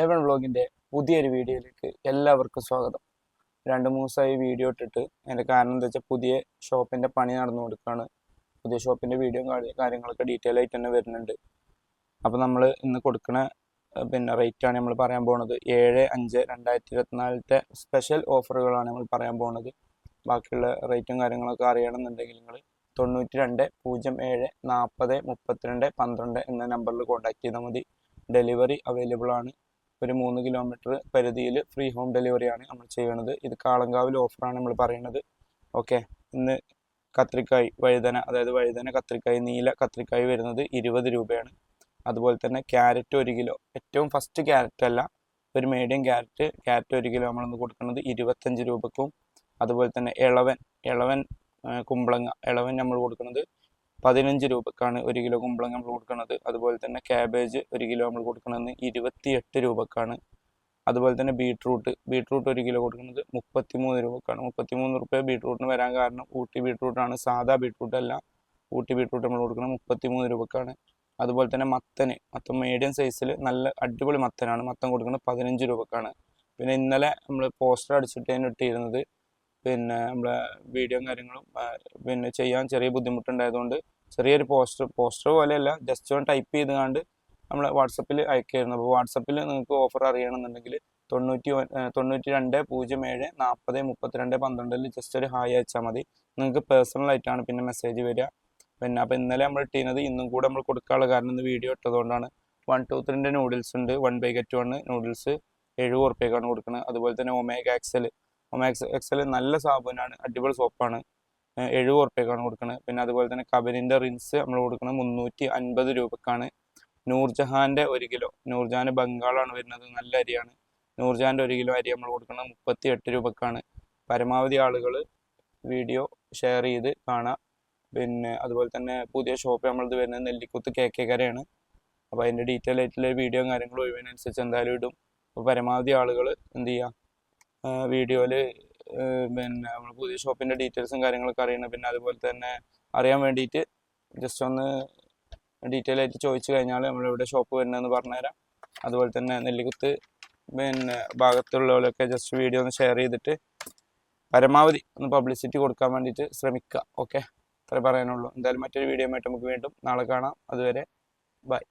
A1 വ്ളോഗിന്റെ പുതിയൊരു വീഡിയോയിലേക്ക് എല്ലാവർക്കും സ്വാഗതം. രണ്ട് മൂന്ന് ദിവസമായി വീഡിയോ ഇട്ടിട്ട് അതിന്റെ കാരണം എന്താ വെച്ചാൽ പുതിയ ഷോപ്പിന്റെ പണി നടന്നു കൊടുക്കുകയാണ് പുതിയ ഷോപ്പിന്റെ വീഡിയോ കാര്യങ്ങളൊക്കെ ഡീറ്റെയിൽ ആയിട്ട് തന്നെ വരുന്നുണ്ട്. അപ്പോൾ നമ്മൾ ഇന്ന് കൊടുക്കുന്ന പിന്നെ റേറ്റാണ് നമ്മൾ പറയാൻ പോകുന്നത് ഏഴ് അഞ്ച് രണ്ടായിരത്തി ഇരുപത്തിനാലിലത്തെ സ്പെഷ്യൽ ഓഫറുകളാണ് നമ്മൾ പറയാൻ പോകുന്നത് ബാക്കിയുള്ള റേറ്റും കാര്യങ്ങളൊക്കെ അറിയണമെന്നുണ്ടെങ്കിൽ നിങ്ങൾ തൊണ്ണൂറ്റി രണ്ട് പൂജ്യം ഏഴ് നാൽപ്പത് മുപ്പത്തിരണ്ട് പന്ത്രണ്ട് എന്ന നമ്പറിൽ കോൺടാക്ട് ചെയ്താൽ മതി. ഡെലിവറി അവൈലബിൾ ആണ്. ഒരു മൂന്ന് കിലോമീറ്റർ പരിധിയിൽ ഫ്രീ ഹോം ഡെലിവറിയാണ് നമ്മൾ ചെയ്യുന്നത്. ഇത് കാളങ്കാവിൽ ഓഫറാണ് നമ്മൾ പറയുന്നത്. ഓക്കെ ഇന്ന് കത്രിക്കായ് വഴുതന അതായത് വഴുതന കത്രിക്കായ് നീല കത്രിക്കായ് വരുന്നത് ഇരുപത് രൂപയാണ്. അതുപോലെ തന്നെ ക്യാരറ്റ് ഒരു കിലോ. ഏറ്റവും ഫസ്റ്റ് ക്യാരറ്റ് അല്ല ഒരു മീഡിയം ക്യാരറ്റ്. ക്യാരറ്റ് ഒരു കിലോ നമ്മളൊന്ന് കൊടുക്കുന്നത് ഇരുപത്തഞ്ച് രൂപക്കും. അതുപോലെ തന്നെ ഇളവൻ ഇളവൻ കുമ്പളങ്ങ. ഇളവൻ നമ്മൾ കൊടുക്കുന്നത് പതിനഞ്ച് രൂപക്കാണ് ഒരു കിലോ കുമ്പളങ്ങ നമ്മൾ കൊടുക്കുന്നത്. അതുപോലെ തന്നെ ക്യാബേജ് ഒരു കിലോ നമ്മൾ കൊടുക്കുന്നത് ഇരുപത്തിയെട്ട് രൂപക്കാണ്. അതുപോലെ തന്നെ ബീട്രൂട്ട് ബീട്രൂട്ട് ഒരു കിലോ കൊടുക്കുന്നത് മുപ്പത്തിമൂന്ന് രൂപക്കാണ്. മുപ്പത്തിമൂന്ന് റുപ്യ ബീട്രൂട്ടിന് വരാൻ കാരണം ഊട്ടി ബീട്രൂട്ടാണ് സാധാ ബീട്രൂട്ട് അല്ല. ഊട്ടി ബീട്രൂട്ട് നമ്മൾ കൊടുക്കുന്നത് മുപ്പത്തിമൂന്ന് രൂപക്കാണ്. അതുപോലെ തന്നെ മത്തന് മത്തൻ മീഡിയം സൈസിൽ നല്ല അടിപൊളി മത്തനാണ്. മത്തൻ കൊടുക്കുന്നത് പതിനഞ്ച് രൂപക്കാണ്. പിന്നെ ഇന്നലെ നമ്മൾ പോസ്റ്റർ അടിച്ചിട്ട് തന്നെ ഇട്ടിരുന്നത് പിന്നെ നമ്മളെ വീഡിയോയും കാര്യങ്ങളും പിന്നെ ചെയ്യാൻ ചെറിയ ബുദ്ധിമുട്ടുണ്ടായതുകൊണ്ട് ചെറിയൊരു പോസ്റ്റർ പോസ്റ്റർ പോലെയല്ല ജസ്റ്റ് ഒന്ന് ടൈപ്പ് ചെയ്ത് കണ്ട് നമ്മൾ വാട്സപ്പിൽ അയക്കായിരുന്നു. അപ്പോൾ വാട്സപ്പിൽ നിങ്ങൾക്ക് ഓഫർ അറിയണമെന്നുണ്ടെങ്കിൽ തൊണ്ണൂറ്റി തൊണ്ണൂറ്റി രണ്ട് പൂജ്യം ഏഴ് നാൽപ്പത് മുപ്പത്തിരണ്ട് പന്ത്രണ്ടിൽ ജസ്റ്റ് ഒരു ഹായ് അയച്ചാൽ മതി. നിങ്ങൾക്ക് പേഴ്സണൽ ആയിട്ടാണ് പിന്നെ മെസ്സേജ് വരിക. പിന്നെ അപ്പോൾ ഇന്നലെ നമ്മൾ ഇട്ടിരുന്നത് ഇന്നും കൂടെ നമ്മൾ കൊടുക്കാനുള്ള കാരണം ഇന്ന് വീഡിയോ ഇട്ടതുകൊണ്ടാണ്. വൺ ടു ത്രീന്റെ നൂഡിൽസ് ഉണ്ട്. One buy get one noodles എഴുപത് ഉറുപ്പ്യക്കാണ് കൊടുക്കുന്നത്. അതുപോലെ തന്നെ ഒമേഗ എക്സൽ എക്സ് എക്സൽ നല്ല സാബുനാണ് അടിപൊളി സോപ്പാണ്. എഴുപത് ഉറുപ്പ്യക്കാണ് കൊടുക്കുന്നത് പിന്നെ അതുപോലെ തന്നെ കബലിന്റെ റിൻസ് നമ്മൾ കൊടുക്കുന്നത് മുന്നൂറ്റി അൻപത് രൂപക്കാണ്. നൂർജഹാന്റെ ഒരു കിലോ. നൂർജഹാൻ ബംഗാളാണ് വരുന്നത് നല്ല അരിയാണ്. നൂർജഹാന്റെ ഒരു കിലോ അരി നമ്മൾ കൊടുക്കുന്നത് മുപ്പത്തി എട്ട് രൂപക്കാണ്. പരമാവധി ആളുകൾ വീഡിയോ ഷെയർ ചെയ്ത് കാണാം. പിന്നെ അതുപോലെ തന്നെ പുതിയ ഷോപ്പ് നമ്മളത് വരുന്നത് നെല്ലിക്കുത്ത് കെ കെ കരയാണ്. അപ്പോൾ അതിന്റെ ഡീറ്റെയിൽ ആയിട്ടുള്ള വീഡിയോ കാര്യങ്ങളും ഒഴിവിനനുസരിച്ച് എന്തായാലും ഇടും. അപ്പോൾ പരമാവധി ആളുകൾ എന്ത് ചെയ്യുക? വീഡിയോയിൽ പിന്നെ നമ്മൾ പുതിയ ഷോപ്പിന്റെ ഡീറ്റെയിൽസും കാര്യങ്ങളൊക്കെ അറിയണം പിന്നെ അതുപോലെ തന്നെ അറിയാൻ വേണ്ടിയിട്ട് ജസ്റ്റ് ഒന്ന് ഡീറ്റെയിൽ ആയിട്ട് ചോദിച്ചു കഴിഞ്ഞാൽ നമ്മളിവിടെ ഷോപ്പ് വരുന്നതെന്ന് പറഞ്ഞുതരാം. അതുപോലെ തന്നെ നെല്ലിക്കുത്ത് പിന്നെ ഭാഗത്തുള്ളവരൊക്കെ ജസ്റ്റ് വീഡിയോ ഒന്ന് ഷെയർ ചെയ്തിട്ട് പരമാവധി ഒന്ന് പബ്ലിസിറ്റി കൊടുക്കാൻ വേണ്ടിയിട്ട് ശ്രമിക്കുക ഓക്കെ? അത്രേ പറയാനുള്ളൂ. എന്തായാലും മറ്റൊരു വീഡിയോ ആയിട്ട് നമുക്ക് വീണ്ടും നാളെ കാണാം. അതുവരെ ബൈ.